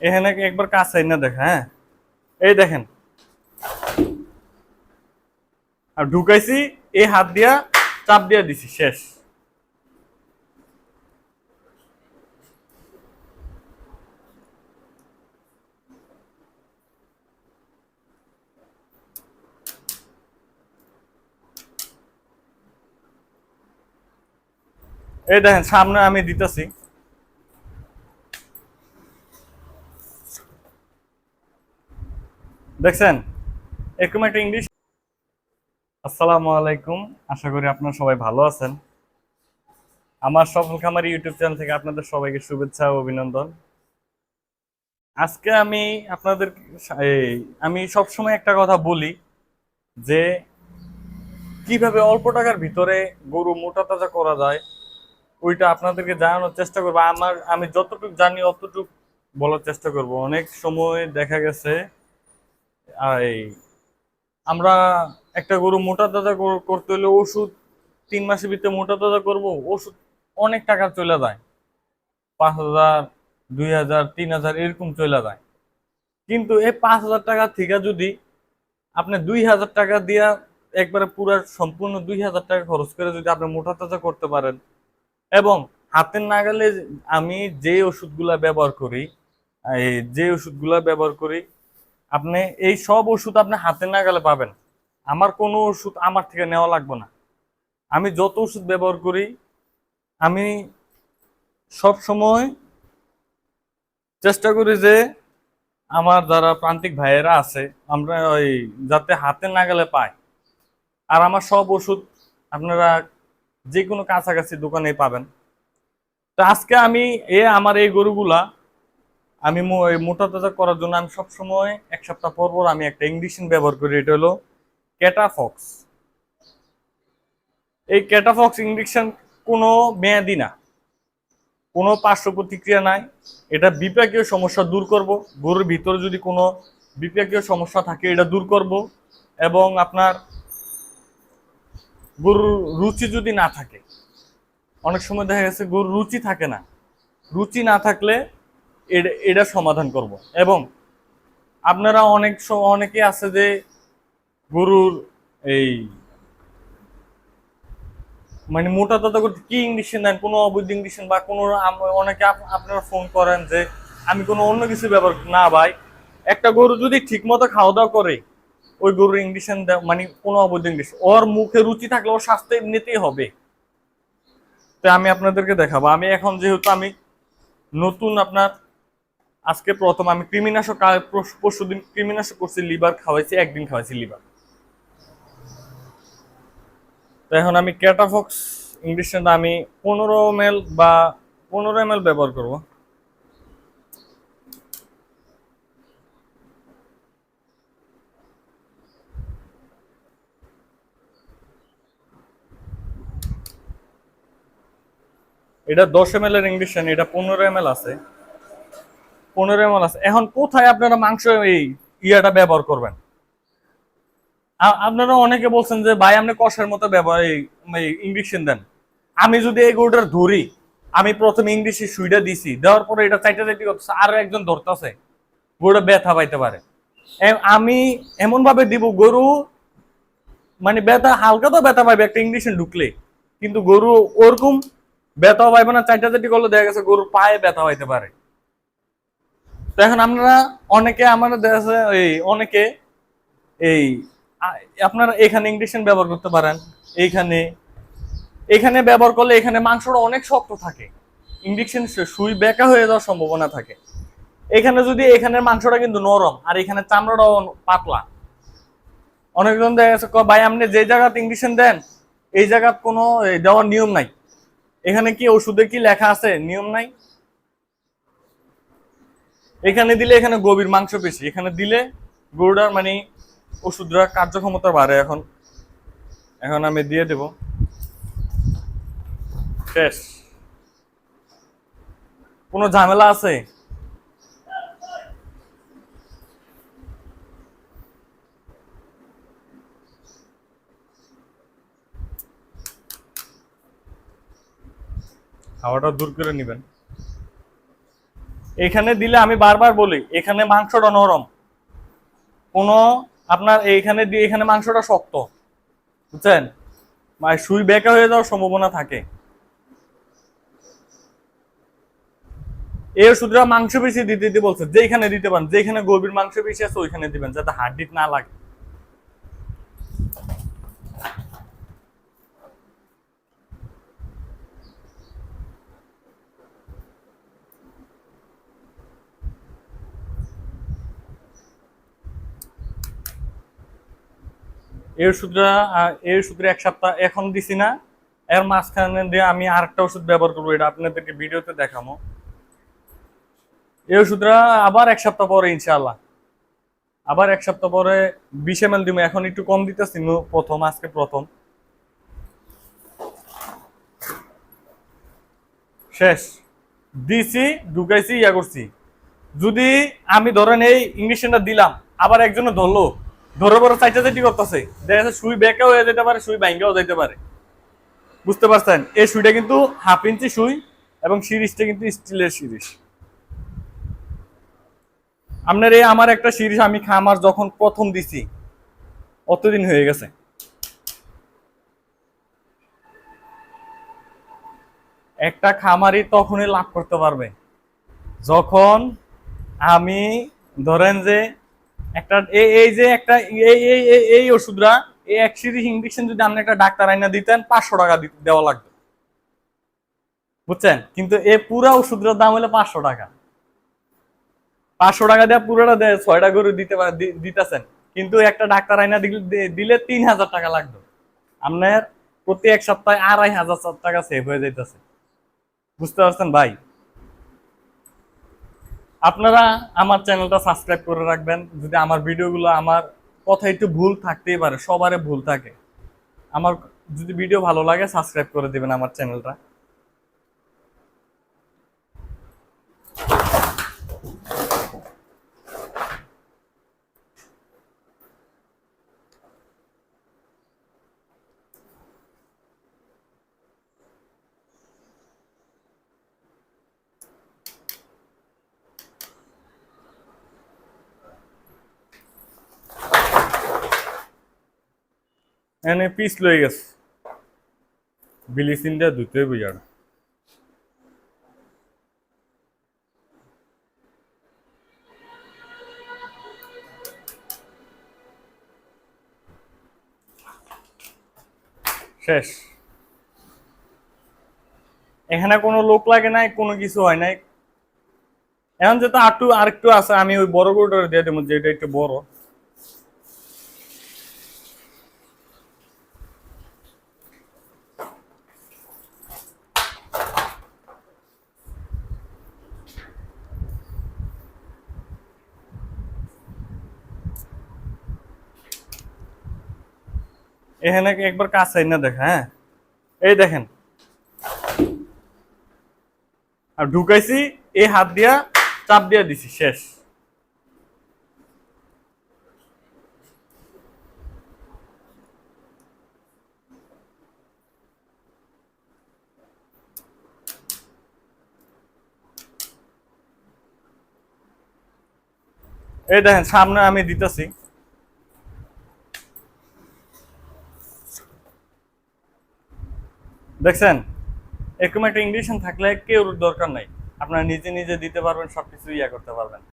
এখানে একবার কাছে না দেখা হ্যাঁ? এই দেখেন। আর ঢুকাইছি, এই হাত দিয়া চাপ দিয়া দিছি, শেষ। এই দেখেন, সামনে আমি দিতেছি। দেখছেন? এরকম একটা ইংলিশ আসসালামু আলাইকুম। আশা করি আপনারা সবাই ভালো আছেন। আমার সফল খামার ইউটিউব চ্যানেল থেকে আপনাদের সবাইকে শুভেচ্ছা ও অভিনন্দন। আজকে আমি আপনাদের আমি সবসময় একটা কথা বলি যে, কীভাবে অল্প টাকার ভিতরে গরু মোটা তাজা করা যায়, ওইটা আপনাদেরকে জানানোর চেষ্টা করব। আমার আমি যতটুকু জানি, অতটুকু বলার চেষ্টা করব। অনেক সময় দেখা গেছে আমরা একটা গরু মোটা তাজা করতে হলে ওষুধ তিন মাসের ভিতরে মোটা তাজা করব, ওষুধ অনেক টাকা চলে যায়। পাঁচ হাজার, দুই হাজার, তিন হাজার এরকম চলে যায়। কিন্তু এই পাঁচ হাজার টাকা থেকে যদি আপনি দুই হাজার টাকা দিয়া একবারে পুরো সম্পূর্ণ দুই হাজার টাকা খরচ করে যদি আপনি মোটা তাজা করতে পারেন এবং হাতের নাগালে আমি যে ওষুধগুলা ব্যবহার করি যে ওষুধগুলা ব্যবহার করি আপনি এই সব ওষুধ আপনি হাতের নাগালে পাবেন। আমার কোনো ওষুধ আমার থেকে নেওয়া লাগবে না। আমি যত ওষুধ ব্যবহার করি, আমি সব সময় চেষ্টা করি যে আমার যারা প্রান্তিক ভাইয়েরা আছে, আমরা ওই যাতে হাতের নাগালে পাই আর আমার সব ওষুধ আপনারা যে কোনো কাছাকাছি দোকানে পাবেন। তো আজকে আমি এ, আমার এই গরুগুলা আমি মোটা তাজা করার জন্য আমি সবসময় এক সপ্তাহ পর পর আমি একটা ইংলিশন ব্যবহার করি। এটা হলো ক্যাটাফক্স এই ক্যাটাফক্স ইঞ্জেকশন কোনো মেয়াদি না। কোনো পার্শ্ব প্রতিক্রিয়া নাই। এটা বিপাকীয় সমস্যা দূর করব। গরুর ভিতরে যদি কোনো বিপাকীয় সমস্যা থাকে, এটা দূর করব। এবং আপনার গরুর রুচি যদি না থাকে, অনেক সময় দেখা গেছে গরুর রুচি থাকে না। রুচি না থাকলে এটা সমাধান করব। এবং আপনারা অনেক অনেকে আছে যে গরুর এই মানে মোটা তাজা করতে কি ইংলিশন দেন, কোনো অবৈধ ইংলিশন বা কোনো অনেকে আপনারা ফোন করেন যে আমি কোনো অন্য কিছু ব্যবহার না ভাই, একটা গরু যদি ঠিক মতো খাওয়া দাওয়া করে, ওই গরুর ইংলিশন মানে কোনো অবৈধ ইংলিশ ওর মুখে রুচি থাকলে ওর স্বাস্থ্য এমনিতেই হবে। তো আমি আপনাদেরকে দেখাবো। আমি এখন যেহেতু আমি নতুন আপনার আজকে প্রথম আমি কৃমিনাশক পরশু দিন কৃমিনাশক করছি, লিভার খাওয়াইছি, একদিন খাওয়াইছি লিভার। তো এখন আমি ক্যাটাফক্স ইংলিশটা আমি পনেরো এম বা পনেরো এম ব্যবহার করব। এটা দশ এম এর ইংলিশন এটা পনেরো এম আছে। পনেরো এম আছে। এখন কোথায় আপনারা মাংস এই ইয়াটা ব্যবহার করবেন? আপনারা অনেকে বলছেন যে, ভাই, আপনি কষের মতো ব্যবহার ইংলিশন দেন। আমি যদি এই গরুটার ধরি, আমি প্রথমে ইংলিশে সুইটা দিছি, দেওয়ার পরে এটা চাইটা চাইতে করতেছে, আরও একজন ধরতেছে গরুটা ব্যথা পাইতে পারে। আমি এমন ভাবে দিব, গরু মানে ব্যথা, হালকা তো ব্যথা পাইবে, একটা ইংলিশন ঢুকলে, কিন্তু গরু ওরকম ব্যথা পাইবে না চাইটা চাইটি করলে দেখা গেছে গরুর পায়ে ব্যথা পাইতে পারে। তো এখন আমরা অনেকে আমরা যাচ্ছে এই অনেকে এই আপনারা এখানে ইংলিশন ব্যবহার করতে পারেন, এইখানে, এখানে ব্যবহার করলে এখানে মাংসটা অনেক শক্ত থাকে। ইঞ্জেকশন সুই বেঁকা হয়ে যাওয়ার সম্ভাবনা থাকে। এখানে যদি, এখানের মাংসটা কিন্তু নরম, আর এখানে চামড়াটাও পাতলা। অনেকজন দেখা গেছে ভাই, আপনি যে জায়গাতে ইঞ্জেকশন দেন, এই জায়গার কোনো দেওয়ার নিয়ম নাই। এখানে কি ওষুধে কি লেখা আছে, নিয়ম নাই? এখানে দিলে এখানে গভীর মাংস বেশি এখানে দিলে গরুটার মানে ওষুধটা কার্যক্ষমতা বাড়ে এখন। এখন আমি দিয়ে দেব। শেষ কোনো ঝামেলা আছে? খাওয়াটা দূর করে নেবেন। এখানে দিলে আমি বারবার বলি, এখানে মাংসটা নরম। কোনো আপনার এইখানে দিয়ে, এখানে মাংসটা শক্ত। বুঝছেন? মানে সুই বেঁকা হয়ে যাওয়ার সম্ভাবনা থাকে। এই ওষুধটা মাংস বেশি দিতে দিতে বলছে যেখানে দিতে পারেন যেখানে গভীর মাংস বেশি আছে, ওইখানে দিবেন, যাতে হার্ডিট না লাগে। এই ওষুধটা আহ, এই ওষুধের এক সপ্তাহ এখন দিছি না। এর মাঝখানে দিয়ে আমি আরেকটা ওষুধ ব্যবহার করব এটা আপনাদেরকে ভিডিওতে দেখাবো এই ওষুধটা আবার এক সপ্তাহ পরে ইনশাআল্লাহ। আবার এক সপ্তাহ পরে বিশ এম এল দিব এখন একটু কম দিতেছি প্রথম আজকে প্রথম। শেষ। দিছি ঢুকাইছি ইয়া করছি। যদি আমি ধরেন এই ইঞ্জেকশনটা দিলাম আবার একজনে ধরলো ধরে বড় চাইটা চাইটি করতেছে, দেখা যাচ্ছে সুই বেঁকা হয়ে যেতে পারে, সুই ভাঙ্গাও যেতে পারে। বুঝতে পারছেন? এই সুইটা কিন্তু হাফ ইঞ্চি সুই এবং সিরিজটা কিন্তু স্টিলের সিরিজ। আপনার এই আমার একটা সিরিজ, আমি খামার যখন প্রথম দিছি, অতদিন হয়ে গেছে। একটা খামারই তখনই লাভ করতে পারবে। যখন আমি ধরেন যে একটা এই যে একটা এই এই এই ওষুধরা, এই এক সিরিজ ইঞ্জেকশন যদি আপনি একটা ডাক্তার আইনা দিতেন, পাঁচশো টাকা দেওয়া লাগতো। বুঝছেন? কিন্তু এই পুরা ওষুধের দাম হলো পাঁচশো টাকা। পাঁচশো টাকা দিয়ে পুরোটা ছয়টা গরু দিতে দিতেছেন। কিন্তু একটা ডাক্তার আইনা দিলে তিন হাজার টাকা লাগতো। আপনার প্রতি এক সপ্তাহে আড়াই হাজার টাকা সেভ হয়ে যাইতেছে। বুঝতে পারছেন ভাই? আপনারা আমার চ্যানেলটা সাবস্ক্রাইব করে রাখবেন, যদি আমার ভিডিওগুলো আমার কথা একটু ভুল থাকতেই পারে, সবারই ভুল থাকে। আমার যদি ভিডিও ভালো লাগে সাবস্ক্রাইব করে দেবেন আমার চ্যানেলটা এনে পিস লয়ে গেছে। বিলিসিন দিয়ে ধুতে বুঝার শেষ। এখানে কোনো লোক লাগে নাই, কোনো কিছু হয় নাই। এখন যেটা আটু আরেকটু আছে, আমি ওই বড় গরুটা দিয়ে দেবো যেটা একটু বড়। এখানে একবার কাছে না দেখা হ্যাঁ? এই দেখেন। আর ঢুকাইছি, এই হাত দিয়া চাপ দিয়া দিছি, শেষ। এই দেখেন, সামনে আমি দিতেছি। দেখছেন? এরকম একটা ইংলিশন থাকলে কেউ দরকার নাই। আপনারা নিজে নিজে দিতে পারবেন, সবকিছু ইয়া করতে পারবেন।